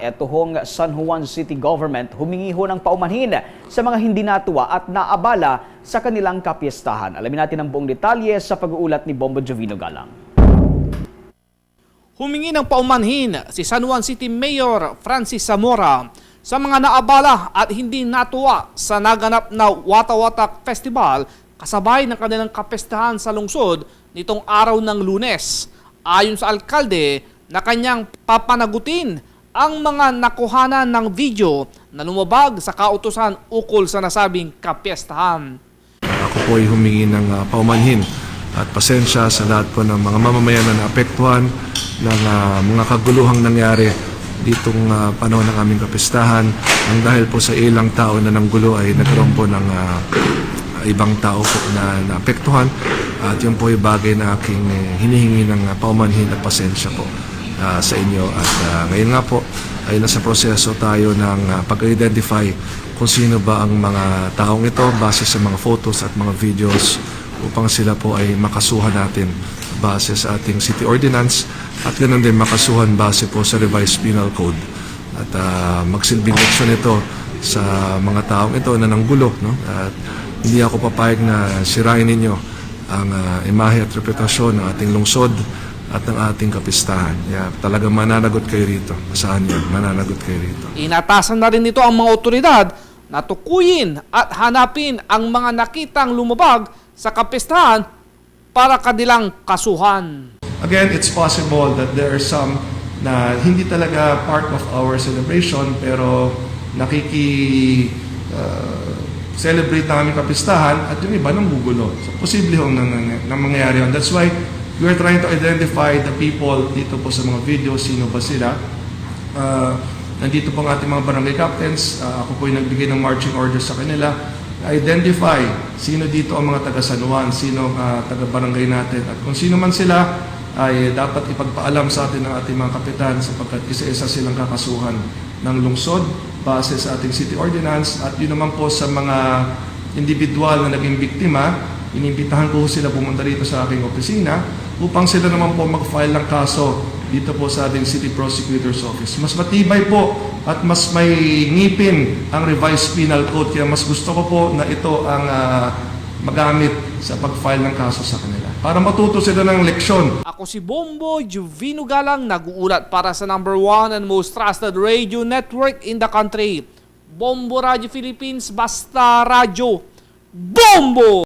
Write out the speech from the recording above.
Ito hong San Juan City Government humingi ho ng paumanhin sa mga hindi natuwa at naabala sa kanilang kapiestahan. Alamin natin ang buong detalye sa pag-uulat ni Bombo Jovino Galang. Humingi ng paumanhin si San Juan City Mayor Francis Zamora sa mga naabala at hindi natuwa sa naganap na Watawatak Festival kasabay ng kanilang kapestahan sa lungsod nitong araw ng lunes. Ayon sa alkalde na kanyang papanagutin ang mga nakuhanan ng video na lumabag sa kautusan ukol sa nasabing kapiestahan. Ako po ay humingi ng ah, paumanhin at pasensya sa lahat po ng mga mamamayan na naapektuhan ng ah, mga kaguluhang nangyari ditong ah, panahon ng aming kapistahan. Ang dahil po sa ilang tao na nanggulo ay nagkaroon po ng ah, ibang tao po na naapektuhan at yun po ay bagay na aking eh, hinihingi ng ah, paumanhin at pasensya po ah, sa inyo at ah, ngayon nga po ay nasa proseso tayo ng ah, pag-identify kung sino ba ang mga taong ito base sa mga photos at mga videos upang sila po ay makasuhan natin base sa ating city ordinance at ganoon din makasuhan base po sa revised penal code at ah, magsilbing leksyon ito sa mga taong ito na nanggulo no? at hindi ako papayag na sirain ninyo ang ah, imahe at reputasyon ng ating lungsod at ng ating kapistahan. Yeah, talagang mananagot kayo rito. Saan yan? Mananagot kayo rito. Inatasan na rin nito ang mga otoridad na tukuyin at hanapin ang mga nakitang lumabag sa kapistahan para kanilang kasuhan. Again, it's possible that there are some na hindi talaga part of our celebration pero nakiki uh, celebrate na aming kapistahan at yung iba nang gugulo. So, posible hong nang, nang, nang mangyayari yun. That's why we are trying to identify the people dito po sa mga video, sino ba sila. Uh, nandito po ang ating mga barangay captains. Uh, ako po yung nagbigay ng marching orders sa kanila. Identify sino dito ang mga taga San Juan, sino uh, taga barangay natin. At kung sino man sila, ay dapat ipagpaalam sa atin ng ating mga kapitan sapagkat isa-isa silang kakasuhan ng lungsod base sa ating city ordinance at yun naman po sa mga individual na naging biktima, inimbitahan ko sila pumunta dito sa aking opisina upang sila naman po mag-file ng kaso dito po sa ating City Prosecutor's Office. Mas matibay po at mas may ngipin ang revised penal code kaya mas gusto ko po na ito ang ah, magamit sa pag-file ng kaso sa kanila para matuto sila ng leksyon Ako si Bombo Juvino Galang, nag-uulat para sa number one and most trusted radio network in the country. Bombo Radio Philippines, basta radyo. Bombo!